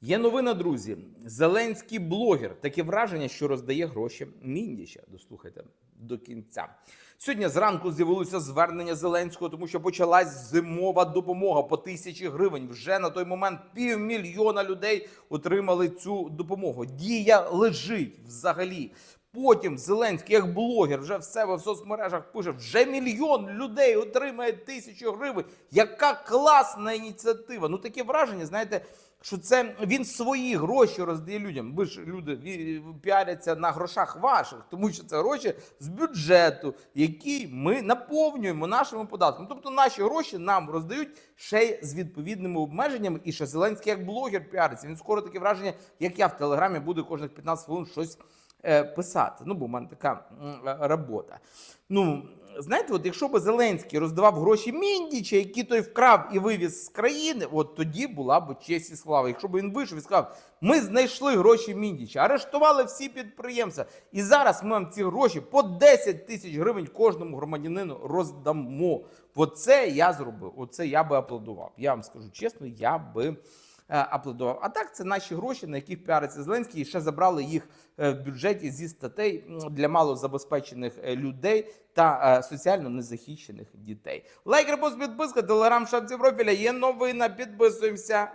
Є новина, друзі. Зеленський блогер. Таке враження, що роздає гроші Міндіча. Дослухайте до кінця. Сьогодні зранку з'явилося звернення Зеленського, тому що почалась зимова допомога по тисячі гривень. Вже на той момент півмільйона людей отримали цю допомогу. Дія лежить взагалі. Потім Зеленський, як блогер, вже в себе в соцмережах пише: вже мільйон людей отримає тисячу гривень. Яка класна ініціатива! Ну таке враження, знаєте, що це він свої гроші роздає людям. Ви ж люди піаряться на грошах ваших, тому що це гроші з бюджету, який ми наповнюємо нашими податками. Тобто наші гроші нам роздають ще й з відповідними обмеженнями. І ще Зеленський як блогер піариться. Він скоро таке враження, як я в телеграмі буду кожних 15 хвилин щось е, писати. Ну, бо в мене така е, робота. Ну, знаєте, от якщо б Зеленський роздавав гроші Міндіча, які той вкрав і вивіз з країни, от тоді була б честь і слава. Якщо б він вийшов і сказав, ми знайшли гроші Міндіча, арештували всі підприємства, і зараз ми вам ці гроші по 10 тисяч гривень кожному громадянину роздамо. Оце я зробив. Оце я би аплодував. Я вам скажу чесно, я би аплодував. А так, це наші гроші, на яких піариться Зеленський, і ще забрали їх е, в бюджеті зі статей для малозабезпечених е, людей та е, соціально незахищених дітей. Лайк, репост, підписка, телеграм, шапці профіля. Є новина. Підписуємося.